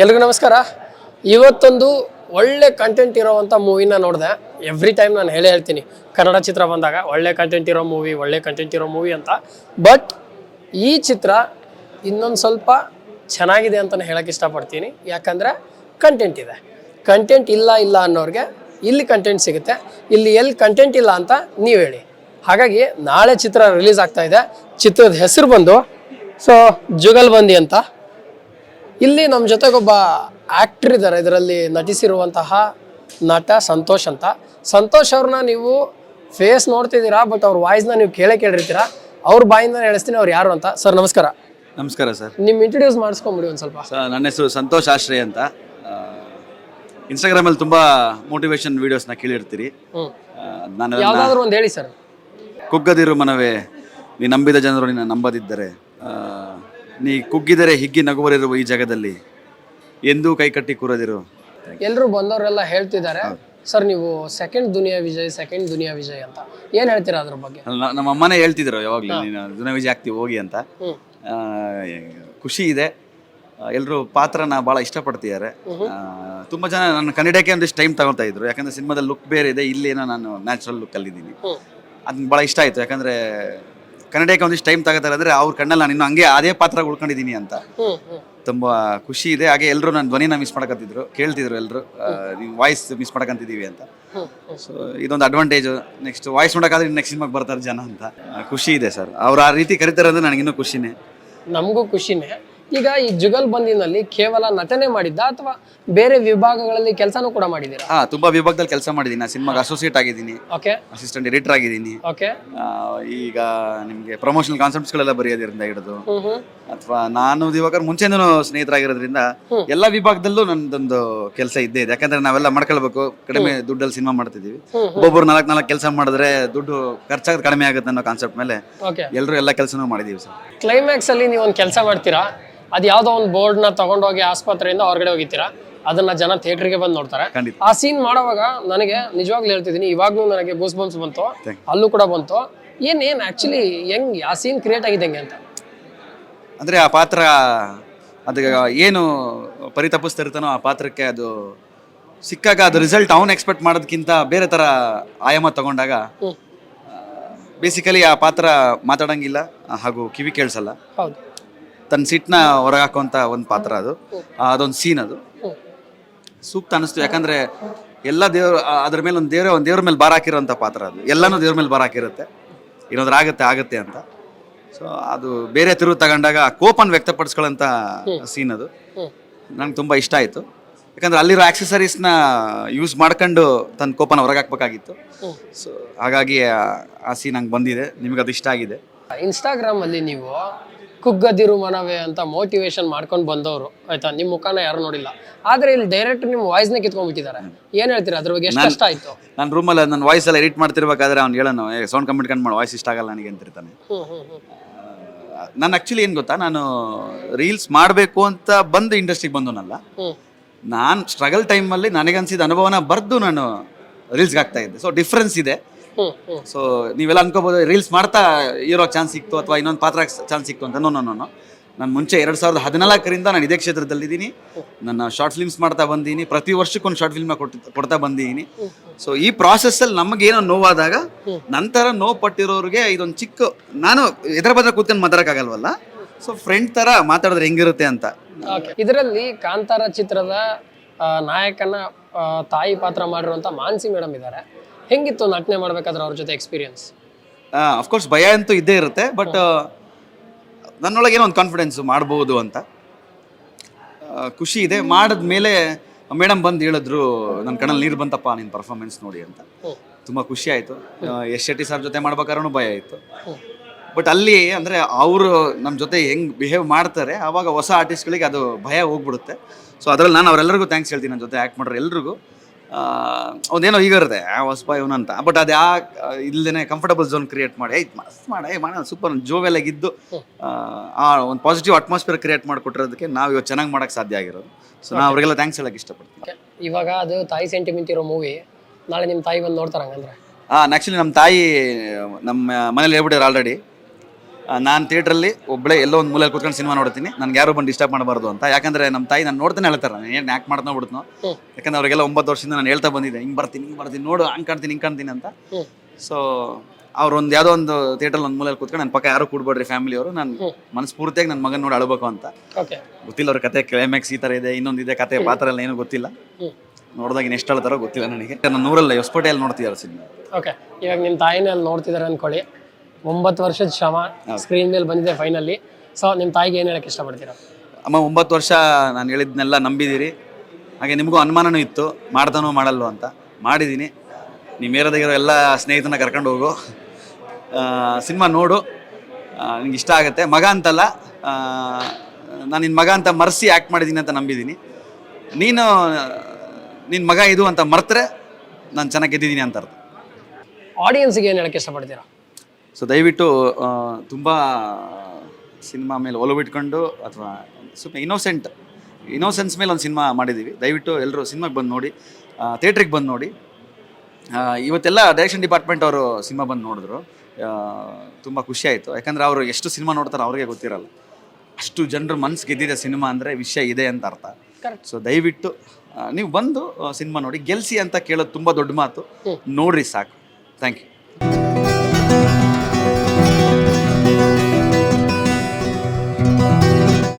ಎಲ್ರಿಗೂ ನಮಸ್ಕಾರ. ಇವತ್ತೊಂದು ಒಳ್ಳೆ ಕಂಟೆಂಟ್ ಇರೋವಂಥ ಮೂವಿನ ನೋಡಿದೆ. ಎವ್ರಿ ಟೈಮ್ ನಾನು ಹೇಳೇ ಹೇಳ್ತೀನಿ, ಕನ್ನಡ ಚಿತ್ರ ಬಂದಾಗ ಒಳ್ಳೆ ಕಂಟೆಂಟ್ ಇರೋ ಮೂವಿ ಒಳ್ಳೆ ಕಂಟೆಂಟ್ ಇರೋ ಮೂವಿ ಅಂತ. ಬಟ್ ಈ ಚಿತ್ರ ಇನ್ನೊಂದು ಸ್ವಲ್ಪ ಚೆನ್ನಾಗಿದೆ ಅಂತಲೇ ಹೇಳಕ್ಕೆ ಇಷ್ಟಪಡ್ತೀನಿ. ಯಾಕಂದರೆ ಕಂಟೆಂಟ್ ಇದೆ. ಕಂಟೆಂಟ್ ಇಲ್ಲ ಇಲ್ಲ ಅನ್ನೋರಿಗೆ ಇಲ್ಲಿ ಕಂಟೆಂಟ್ ಸಿಗುತ್ತೆ. ಇಲ್ಲಿ ಎಲ್ಲಿ ಕಂಟೆಂಟ್ ಇಲ್ಲ ಅಂತ ನೀವು ಹೇಳಿ. ಹಾಗಾಗಿ ನಾಳೆ ಚಿತ್ರ ರಿಲೀಸ್ ಆಗ್ತಾ ಇದೆ. ಚಿತ್ರದ ಹೆಸರು ಬಂದು, ಸೊ ಜುಗಲ್ಬಂದಿ ಅಂತ. ಇಲ್ಲಿ ನಮ್ಮ ಜೊತೆಗೊಬ್ಬ ಆಕ್ಟರ್ ಇದ್ದಾರೆ. ಇದರಲ್ಲಿ ನಟಿಸಿರುವಂತಹ ನಟ ಸಂತೋಷ್ ಅಂತ. ಸಂತೋಷ್ ಅವ್ರನ್ನ ನೀವು ಫೇಸ್ ನೋಡ್ತಿದ್ದೀರಾ? ಬಟ್ ಅವ್ರ ವಾಯ್ಸ್ನ ನೀವು ಕೇಳೇ ಕೇಳಿರ್ತೀರಾ? ಅವ್ರ ಬಾಯಿಂದ ಹೇಳಿಸ್ತೀನಿ ಅವ್ರು ಯಾರು ಅಂತ. ಸರ್ ನಮಸ್ಕಾರ. ನಮಸ್ಕಾರ ಸರ್. ನಿಮ್ಮ ಇಂಟ್ರೊಡ್ಯೂಸ್ ಮಾಡಿಸ್ಕೊಂಬಿಡಿ ಒಂದು ಸ್ವಲ್ಪ. ಸರ್ ನನ್ನ ಹೆಸರು ಸಂತೋಷ್ ಆಶ್ರಯ್ ಅಂತ. ಇನ್ಸ್ಟಾಗ್ರಾಮಲ್ಲಿ ತುಂಬ ಮೋಟಿವೇಶನ್ ವೀಡಿಯೋಸ್ನ ಕೇಳಿರ್ತೀರಿ. ಆ, ನಾನು ಯಾವುದಾದ್ರೂ ಒಂದು ಹೇಳಿ ಸರ್. ಕುಗ್ಗದಿರು ಮನವೇ ನೀ ನಂಬಿದ ಜನರು ನಿನ್ನ ನಂಬದಿದ್ದರೆ. ಆ, ನೀ ಕುಗ್ಗಿದರೆ ಹಿಗ್ಗಿ ನಗುವರಿರುವ ಈ ಜಾಗದಲ್ಲಿ ಎಂದೂ ಕೈಕಟ್ಟಿ ಕೂರದಿರು. ಎಲ್ಲರೂ ಬಂದವರೆಲ್ಲ ಹೇಳ್ತಿದ್ದಾರೆ ಸರ್ ನೀವು ಸೆಕೆಂಡ್ ದುನಿಯಾ ವಿಜಯ್ ಸೆಕೆಂಡ್ ದುನಿಯಾ ವಿಜಯ್ ಅಂತ. ಏನು ಹೇಳ್ತೀರಾ ಅದ್ರ ಬಗ್ಗೆ? ನಮ್ಮ ಅಮ್ಮನೇ ಹೇಳ್ತಿದ್ರು ಯಾವಾಗಲೂ ನೀನು ದುನಿಯಾ ವಿಜಯ್ ಆಗ್ತಿ ಹೋಗಿ ಅಂತ. ಆ, ಖುಷಿ ಇದೆ. ಎಲ್ಲರೂ ಪಾತ್ರನ ಭಾಳ ಇಷ್ಟಪಡ್ತಿದ್ದಾರೆ. ಆ, ತುಂಬ ಜನ ನನ್ನ ಕನ್ನಡಕ್ಕೆ ಒಂದಿಷ್ಟು ಟೈಮ್ ತಗೊಳ್ತಾ ಇದ್ರು. ಯಾಕಂದ್ರೆ ಸಿನಿಮಾದಲ್ಲಿ ಲುಕ್ ಬೇರೆ ಇದೆ ಇಲ್ಲೇನೋ ನಾನು ನ್ಯಾಚುರಲ್ ಲುಕ್ ಅಲ್ಲಿದ್ದೀನಿ. ಅದ್ ಅದನ್ನ ಭಾಳ ಇಷ್ಟ ಆಯಿತು. ಯಾಕಂದ್ರೆ ಕನ್ನಡಕ್ಕೆ ಒಂದಿಷ್ಟು ಟೈಮ್ ತಗೋತಾರೆ ಅಂದ್ರೆ ಅವ್ರ ಕಣ್ಣಲ್ಲಿ ನಾನು ಇನ್ನು ಹಂಗೆ ಅದೇ ಪಾತ್ರ ಉಳ್ಕೊಂಡಿದ್ದೀನಿ ಅಂತ. ತುಂಬಾ ಖುಷಿ ಇದೆ. ಹಾಗೆ ಎಲ್ಲರೂ ನನ್ನ ಧ್ವನಿನ ಮಿಸ್ ಮಾಡಕತ್ತಿದ್ರು. ಕೇಳ್ತಿದ್ರು ಎಲ್ಲರೂ ನೀವು ವಾಯ್ಸ್ ಮಿಸ್ ಮಾಡಕಂತಿದ್ದೀವಿ ಅಂತ. ಸೊ ಇದೊಂದು ಅಡ್ವಾಂಟೇಜ್ ನೆಕ್ಸ್ಟ್ ವಾಯ್ಸ್ ನೋಡೋಕ್ಕಾದ್ರೆ ನೆಕ್ಸ್ಟ್ ಸಿನಿಮಾಗೆ ಬರ್ತಾರೆ ಜನ ಅಂತ. ಖುಷಿ ಇದೆ ಸರ್. ಅವ್ರು ಆ ರೀತಿ ಕರಿತಾರೆ ಅಂದ್ರೆ ನನಗಿನ್ನೂ ಖುಷಿನೇ. ನಮಗೂ ಖುಷಿನೇ. ಈಗ ಈ ಜುಗಲ್ ಬಂದಿನಲ್ಲಿ ಕೇವಲ ನಟನೆ ಮಾಡಿದ್ದ ಅಥವಾ ಬೇರೆ ವಿಭಾಗಗಳಲ್ಲಿ ಕೆಲಸನೂ ಕೂಡ ಮಾಡಿದ್ದೀರಾ? ಹಾ ತುಂಬಾ ವಿಭಾಗದಲ್ಲಿ ಕೆಲಸ ಮಾಡಿದ್ದೀನಿ. ಸಿನಿಮಾಗೆ ಅಸೋಸಿಯೇಟ್ ಆಗಿದ್ದೀನಿ. ಓಕೆ ಅಸಿಸ್ಟೆಂಟ್ ಎಡಿಟರ್ ಆಗಿದ್ದೀನಿ. ಓಕೆ ಆ, ಈಗ ನಿಮಗೆ ಪ್ರಮೋಷನಲ್ ಕಾನ್ಸೆಪ್ಟ್ಸ್ಗಳೆಲ್ಲ ಬರೆಯೋದ್ರಿಂದ ಹಿಡಿದು ಅಥವಾ ನಾನು ಇವಾಗ ಮುಂಚೆನೂ ಸ್ನೇಹಿತರಾಗಿರೋದ್ರಿಂದ ಎಲ್ಲ ವಿಭಾಗದಲ್ಲೂ ನಂದೊಂದು ಕೆಲಸ ಇದ್ದೇ ಇದೆ. ಯಾಕಂದ್ರೆ ನಾವೆಲ್ಲ ಮಾಡ್ಕೊಳ್ಬೇಕು. ಕಡಿಮೆ ದುಡ್ಡಲ್ಲಿ ಸಿನಿಮಾ ಮಾಡ್ತಿದೀವಿ ಒಬ್ಬೊಬ್ರು ನಾಲ್ಕು ನಾಲ್ಕು ಕೆಲಸ ಮಾಡಿದ್ರೆ ದುಡ್ಡು ಖರ್ಚಾಗ ಕಡಿಮೆ ಆಗುತ್ತೆ ಅನ್ನೋ ಕಾನ್ಸೆಪ್ಟ್ ಮೇಲೆ ಎಲ್ಲರೂ ಎಲ್ಲ ಕೆಲಸನೂ ಮಾಡಿದೀವಿ ಸರ್. ಕ್ಲೈಮ್ಯಾಕ್ಸ್ ಅಲ್ಲಿ ನೀವು ಒಂದು ಕೆಲಸ ಮಾಡ್ತೀರಾ? ಅದು ಯಾವುದೋ ಒಂದು ಬೋರ್ಡ್ನ ತಗೊಂಡೋಗಿ ಆಸ್ಪತ್ರೆಯಿಂದ ಹೊರಗಡೆ ಹೋಗಿತ್ತೀರಾ ಅದನ್ನ ಜನ ಥಿಯೇಟ್ರಿಗೆ ಬಂದು ನೋಡ್ತಾರೆ. ಆ ಸೀನ್ ಮಾಡುವಾಗ ನನಗೆ ನಿಜವಾಗ್ಲೂ ಹೇಳ್ತಿದ್ದೀನಿ ಇವಾಗ್ಲೂ ನನಗೆ ಗೂಸ್ ಬಂಪ್ಸ್ ಬಂತು ಅಲ್ಲೂ ಕೂಡ ಬಂತು. ಏನ್ ಏನ್ ಆಕ್ಚುಲಿ ಹೆಂಗ್ ಆ ಸೀನ್ ಕ್ರಿಯೇಟ್ ಆಗಿದೆ ಹೆಂಗೆ ಅಂತ? ಅಂದ್ರೆ ಆ ಪಾತ್ರ ಅದು ಏನು ಪರಿತಪಿಸ್ತಿರ್ತಾನೋ ಆ ಪಾತ್ರಕ್ಕೆ ಅದು ಸಿಕ್ಕಾಗ ಅದು ರಿಸಲ್ಟ್ ಅವನು ಎಕ್ಸ್ಪೆಕ್ಟ್ ಮಾಡೋದಕ್ಕಿಂತ ಬೇರೆ ಥರ ಆಯಾಮ ತಗೊಂಡಾಗ ಬೇಸಿಕಲಿ ಆ ಪಾತ್ರ ಮಾತಾಡಂಗಿಲ್ಲ ಹಾಗೂ ಕಿವಿ ಕೇಳಿಸಲ್ಲ. ಹೌದು. ತನ್ನ ಸಿಟ್ಟನ್ನ ಹೊರಗೆ ಒಂದು ಪಾತ್ರ ಅದು. ಅದೊಂದು ಸೀನ್ ಅದು. ಸೂಕ್ತ ಅನಿಸ್ತು. ಯಾಕಂದ್ರೆ ಎಲ್ಲ ದೇವ್ರ ಅದ್ರ ಮೇಲೆ ಒಂದು ದೇವ್ರ ಒಂದು ದೇವ್ರ ಮೇಲೆ ಬಾರ ಹಾಕಿರೋಂಥ ಪಾತ್ರ ಅದು. ಎಲ್ಲನೂ ದೇವ್ರ ಮೇಲೆ ಬಾರ ಹಾಕಿರುತ್ತೆ ಏನಾದ್ರು ಆಗುತ್ತೆ ಆಗುತ್ತೆ ಅಂತ. ಸೊ ಅದು ಬೇರೆ ತಿರುವು ತಗೊಂಡಾಗ ಕೋಪನ್ ವ್ಯಕ್ತಪಡಿಸ್ಕೊಳ್ಳಂತ ವ್ಯಕ್ತಪಡಿಸ್ಕೊಳ್ಳೋಂಥ ಸೀನ್ ಅದು. ನಂಗೆ ತುಂಬ ಇಷ್ಟ ಆಯಿತು. ಯಾಕಂದ್ರೆ ಅಲ್ಲಿರೋ ಆಕ್ಸೆಸರೀಸ್ನ ಯೂಸ್ ಮಾಡ್ಕೊಂಡು ತನ್ನ ಕೋಪನ ಹೊರಗೆ ಹಾಕ್ಬೇಕಾಗಿತ್ತು ಸೊ ಹಾಗಾಗಿ ಆ- ಆ ಸೀನ್ ನಂಗೆ ಬಂದಿದೆ. ನಿಮಗೆ ಅದು ಇಷ್ಟ ಆಗಿದೆ. ಇನ್ಸ್ಟಾಗ್ರಾಮಲ್ಲಿ ನೀವು ಕುಗ್ಗದಿರು ಮನವೇ ಅಂತ ಮೋಟಿವೇಶನ್ ಮಾಡ್ಕೊಂಡು ಬಂದವರು ಆಯ್ತಾ? ನಿಮ್ಮ ಮುಖಾನ ಯಾರು ನೋಡಿಲ್ಲ. ಆದ್ರೆ ಇಲ್ಲಿ ಡೈರೆಕ್ಟ್ ನಿಮ್ಮ ವಾಯ್ಸ್ನ ಕಿತ್ಕೊಂಡ್ಬಿಟ್ಟಿದ್ದಾರೆ. ಏನ್ ಹೇಳ್ತೀರಾ ಅದ್ರ ಬಗ್ಗೆ? ಎಷ್ಟು ಕಷ್ಟ ಆಯ್ತು? ನಾನು ರೂಮಲ್ಲಿ ನನ್ನ ವಾಯ್ಸ್ ಎಲ್ಲ ಎಡಿಟ್ ಮಾಡ್ತಿರ್ಬೇಕಾದ್ರೆ ಅವ್ನು ಹೇಳೋನು ಸೌಂಡ್ ಕಂಪ್ಲೀಟ್ ಕಂಡು ಮಾಡಿ ವಾಯ್ಸ್ ಇಷ್ಟ ಆಗಲ್ಲ ನನಗೆ ಅಂತಿರ್ತಾನೆ. ನಾನು ಆ್ಯಕ್ಚುಲಿ ಏನು ಗೊತ್ತಾ? ನಾನು ರೀಲ್ಸ್ ಮಾಡಬೇಕು ಅಂತ ಬಂದು ಇಂಡಸ್ಟ್ರಿಗೆ ಬಂದನಲ್ಲ ನಾನು ಸ್ಟ್ರಗಲ್ ಟೈಮಲ್ಲಿ ನನಗನ್ಸಿದ ಅನುಭವನ ಬರೆದು ನಾನು ರೀಲ್ಸ್ಗೆ ಆಗ್ತಾ ಇದ್ದೆ. ಸೊ ಡಿಫ್ರೆನ್ಸ್ ಇದೆ. ಸೊ ನೀವೆಲ್ಲ ಅನ್ಕೋಬೋದು ರೀಲ್ಸ್ ಮಾಡ್ತಾ ಇರೋ ಚಾನ್ಸ್ ಸಿಕ್ತು ಅಥವಾ ಇನ್ನೊಂದು ಪಾತ್ರ ಚಾನ್ಸ್ ಸಿಕ್ತು ಅಂತ. ನೋ ನೋ ನೋ ನಾನು ಮುಂಚೆ ಎರಡು ಸಾವಿರದ ಹದಿನಾಲ್ಕರಿಂದ ನಾನು ಇದೇ ಕ್ಷೇತ್ರದಲ್ಲಿದ್ದೀನಿ ನನ್ನ ಶಾರ್ಟ್ ಫಿಲ್ಮ್ಸ್ ಮಾಡ್ತಾ ಬಂದೀನಿ. ಪ್ರತಿ ವರ್ಷಕ್ಕೊಂದು ಶಾರ್ಟ್ ಫಿಲ್ಮ್ ಕೊಡ್ತಾ ಬಂದೀನಿ. ಸೊ ಈ ಪ್ರಾಸೆಸ್ಸಲ್ಲಿ ನಮಗೇನೋ ನೋವಾದಾಗ ನಂತರ ನೋವು ಪಟ್ಟಿರೋರಿಗೆ ಇದೊಂದು ಚಿಕ್ಕ ನಾನು ಎದುರ ಬದ್ರ ಕೂತ್ಕೊಂಡು ಮಾತಾಡೋಕ್ಕಾಗಲ್ವಲ್ಲ? ಸೊ ಫ್ರೆಂಡ್ ಥರ ಮಾತಾಡಿದ್ರೆ ಹೆಂಗಿರುತ್ತೆ ಅಂತ. ಇದರಲ್ಲಿ ಕಾಂತಾರ ಚಿತ್ರದ ನಾಯಕನ ತಾಯಿ ಪಾತ್ರ ಮಾಡಿರುವಂತ ಮಾನ್ಸಿ ಮೇಡಮ್ ಇದ್ದಾರೆ. ಹೆಂಗಿತ್ತು ನಟನೆ ಮಾಡ್ಬೇಕಾದ್ರೆ ಅವ್ರ ಜೊತೆ ಎಕ್ಸ್ಪೀರಿಯನ್ಸ್ ಅಫ್ಕೋರ್ಸ್ ಭಯ ಅಂತೂ ಇದ್ದೇ ಇರುತ್ತೆ ಬಟ್ ನನ್ನೊಳಗೆ ಏನೋ ಒಂದು ಕಾನ್ಫಿಡೆನ್ಸ್ ಮಾಡ್ಬೋದು ಅಂತ. ಆ, ಖುಷಿ ಇದೆ. ಮಾಡಿದ ಮೇಲೆ ಮೇಡಮ್ ಬಂದು ಹೇಳಿದ್ರು ನನ್ನ ಕಣ್ಣಲ್ಲಿ ನೀರು ಬಂತಪ್ಪ ನಿನ್ನ ಪರ್ಫಾರ್ಮೆನ್ಸ್ ನೋಡಿ ಅಂತ. ತುಂಬ ಖುಷಿ ಆಯಿತು. ಎಸ್ ಶೆಟ್ಟಿ ಸರ್ ಜೊತೆ ಮಾಡ್ಬೇಕಾದ್ರೂ ಭಯ ಇತ್ತು. ಬಟ್ ಅಲ್ಲಿ ಅಂದರೆ ಅವರು ನಮ್ಮ ಜೊತೆ ಹೆಂಗೆ ಬಿಹೇವ್ ಮಾಡ್ತಾರೆ ಆವಾಗ ಹೊಸ ಆರ್ಟಿಸ್ಟ್ಗಳಿಗೆ ಅದು ಭಯ ಹೋಗ್ಬಿಡುತ್ತೆ. ಸೊ ಅದರಲ್ಲಿ ನಾನು ಅವರೆಲ್ಲರಿಗೂ ಥ್ಯಾಂಕ್ಸ್ ಹೇಳ್ತೀನಿ ನನ್ನ ಜೊತೆ ಆ್ಯಕ್ಟ್ ಮಾಡೋರು ಎಲ್ರಿಗೂ. ಆ, ಒಂದೇನೋ ಈಗ ಇರುತ್ತೆ ಆ ಹೊಸಪ ಇವನಂತ ಅಂತ. ಬಟ್ ಅದು ಯಾ ಇಲ್ಲದೇ ಕಂಫರ್ಟಬಲ್ ಝೋನ್ ಕ್ರಿಯೇಟ್ ಮಾಡಿ ಏಯ್ ಮಸ್ತ್ ಮಾಡ ಏ ಮಾಡ ಸೂಪರ್ ಜೋವೆಲ್ಲಾಗಿದ್ದು ಆ ಒಂದು ಪಾಸಿಟಿವ್ ಅಟ್ಮಾಸ್ಫಿಯರ್ ಕ್ರಿಯೇಟ್ ಮಾಡಿಕೊಟ್ಟಿರೋದಕ್ಕೆ ನಾವು ಇವಾಗ ಚೆನ್ನಾಗಿ ಮಾಡಕ್ಕೆ ಸಾಧ್ಯ ಆಗಿರೋದು. ಸೊ ನಾವು ಅವರಿಗೆಲ್ಲ ಥ್ಯಾಂಕ್ಸ್ ಹೇಳಕ್ಕೆ ಇಷ್ಟಪಡ್ತೀನಿ. ಇವಾಗ ಅದು ತಾಯಿ ಸೆಂಟಿಮೆಂಟ್ ಇರೋ ಮೂವಿ ನಾಳೆ ನಿಮ್ಮ ತಾಯಿ ಬಂದು ನೋಡ್ತಾರೆ ಹಂಗಂದ್ರೆ ಹಾಂ ಆ್ಯಕ್ಚುಲಿ ನಮ್ಮ ತಾಯಿ ನಮ್ಮ ಮನೇಲಿ ಹೇಳ್ಬಿಟ್ಟಿದ್ರು ಆಲ್ರೆಡಿ ನಾನು ಥಿಯೇಟ್ರಲ್ಲಿ ಒಬ್ಬಳೆ ಎಲ್ಲೋ ಒಂದು ಮೂಲೆಯಲ್ಲಿ ಕೂತ್ಕೊಂಡು ಸಿನಿಮಾ ನೋಡ್ತೀನಿ. ನನ್ಗೆ ಯಾರು ಬಂದು ಡಿಸ್ಟರ್ಬ್ ಮಾಡಬಾರ್ದು ಅಂತ. ಯಾಕಂದ್ರೆ ನಮ್ಮ ತಾಯಿ ನಾನು ನೋಡ್ತಾನೆ ಹೇಳ್ತಾರೆ. ನಾನು ಏನು ಯಾಕೆ ಮಾಡ್ತಾ ಬಿಡ್ತನೋ. ಯಾಕಂದ್ರೆ ಅವರಿಗೆಲ್ಲ ಒಂಬತ್ತು ವರ್ಷದಿಂದ ನಾನು ಹೇಳ್ತಾ ಬಂದಿದ್ದೆ. ಹಿಂಗೆ ಬರ್ತೀನಿ ಹಿಂಗೆ ಬರ್ತೀನಿ ನೋಡು ಹಂಗೆ ಕಾಣ್ತೀನಿ ಹಿಂಗೆ ಕಾಣ್ತೀನಿ ಅಂತ. ಸೊ ಅವ್ರು ಒಂದು ಯಾವುದೋ ಒಂದು ಥಿಯೇಟ್ರಲ್ಲಿ ಒಂದು ಮೂಲೆಯಲ್ಲಿ ಕೂತ್ಕೊಂಡು ನನ್ನ ಪಕ್ಕ ಯಾರು ಕೂಡ್ಬೇಡ್ರಿ ಫ್ಯಾಮಿಲಿಯವರು ನಾನು. ಮನಸ್ಫೂರ್ತಿಯಾಗಿ ನನ್ನ ಮಗನ ನೋಡಿ ಅಳಬೇಕು ಅಂತ. ಗೊತ್ತಿಲ್ಲ ಅವ್ರ ಕತೆ ಕ್ಲೈಮ್ಯಾಕ್ಸ್ ಈ ಥರ ಇದೆ ಇನ್ನೊಂದಿದೆ ಕತೆ ಪಾತ್ರ ಎಲ್ಲ ಏನೂ ಗೊತ್ತಿಲ್ಲ. ನೋಡಿದಾಗ ಇನ್ನು ಎಷ್ಟು ಹೇಳ್ತಾರೋ ಗೊತ್ತಿಲ್ಲ ನನಗೆ. ನಾನು ನೂರಲ್ಲ ಹೊಸಪೇಟೆಯಲ್ಲಿ ನೋಡ್ತಿದ್ದಾರೆ ಸಿನಿಮಾ ಓಕೆ. ಇವಾಗ ನಿಮ್ಮ ತಾಯಿನೇ ಅಲ್ಲಿ ನೋಡ್ತಿದ್ದಾರೆ ಅನ್ಕೊಳ್ಳಿ. ಒಂಬತ್ತು ವರ್ಷದ ಶ್ರಮ ಸ್ಕ್ರೀನ್ ಮೇಲೆ ಬಂದಿದೆ ಫೈನಲ್ಲಿ ಸೊ ನಿಮ್ಮ ತಾಯಿಗೆ ಏನು ಹೇಳಕ್ಕೆ ಇಷ್ಟಪಡ್ತೀರಾ? ಅಮ್ಮ ಒಂಬತ್ತು ವರ್ಷ ನಾನು ಹೇಳಿದ್ನೆಲ್ಲ ನಂಬಿದ್ದೀರಿ. ಹಾಗೆ ನಿಮಗೂ ಅನುಮಾನನೂ ಇತ್ತು. ಮಾಡ್ತಾನೋ ಮಾಡಲ್ವೋ ಅಂತ. ಮಾಡಿದ್ದೀನಿ ನಿಮ್ಮ ಏರದಾಗಿರೋ ಎಲ್ಲ ಸ್ನೇಹಿತನ ಕರ್ಕೊಂಡು ಹೋಗು. ಸಿನಿಮಾ ನೋಡು. ನಿಂಗೆ ಇಷ್ಟ ಆಗುತ್ತೆ. ಮಗ ಅಂತಲ್ಲ. ನಾನು ನಿನ್ನ ಮಗ ಅಂತ ಮರೆಸಿ ಆ್ಯಕ್ಟ್ ಮಾಡಿದ್ದೀನಿ ಅಂತ ನಂಬಿದ್ದೀನಿ ನೀನು ನಿನ್ನ ಮಗ ಇದು ಅಂತ ಮರೆತರೆ ನಾನು ಚೆನ್ನಾಗಿ ಗೆದ್ದಿದ್ದೀನಿ ಅಂತ ಅರ್ಥ. ಆಡಿಯನ್ಸ್ಗೆ ಏನು ಹೇಳಕ್ಕೆ ಇಷ್ಟಪಡ್ತೀರಾ? ಸೊ ದಯವಿಟ್ಟು ತುಂಬ ಸಿನಿಮಾ ಮೇಲೆ ಒಲವಿಟ್ಕೊಂಡು ಅಥವಾ ಸುಮ್ಮನೆ ಇನ್ನೋಸೆಂಟ್ ಇನ್ನೋಸೆನ್ಸ್ ಮೇಲೆ ಒಂದು ಸಿನಿಮಾ ಮಾಡಿದ್ದೀವಿ. ದಯವಿಟ್ಟು ಎಲ್ಲರೂ ಸಿನಿಮಾಗೆ ಬಂದು ನೋಡಿ ಥಿಯೇಟ್ರಿಗೆ ಬಂದು ನೋಡಿ. ಇವತ್ತೆಲ್ಲ ಡೈರೆಕ್ಷನ್ ಡಿಪಾರ್ಟ್ಮೆಂಟ್ ಅವರು ಸಿನಿಮಾ ಬಂದು ನೋಡಿದ್ರು. ತುಂಬ ಖುಷಿ ಆಯಿತು. ಯಾಕಂದರೆ ಅವರು ಎಷ್ಟು ಸಿನಿಮಾ ನೋಡ್ತಾರೆ ಅವ್ರಿಗೆ ಗೊತ್ತಿರಲ್ಲ. ಅಷ್ಟು ಜನರು ಮನ್ಸು ಗೆದ್ದಿದೆ ಸಿನಿಮಾ ಅಂದರೆ ವಿಷಯ ಇದೆ ಅಂತ ಅರ್ಥ. ಸೊ ದಯವಿಟ್ಟು ನೀವು ಬಂದು ಸಿನಿಮಾ ನೋಡಿ. ಗೆಲ್ಸಿ ಅಂತ ಕೇಳೋದು ತುಂಬ ದೊಡ್ಡ ಮಾತು. ನೋಡ್ರಿ ಸಾಕು. Thank you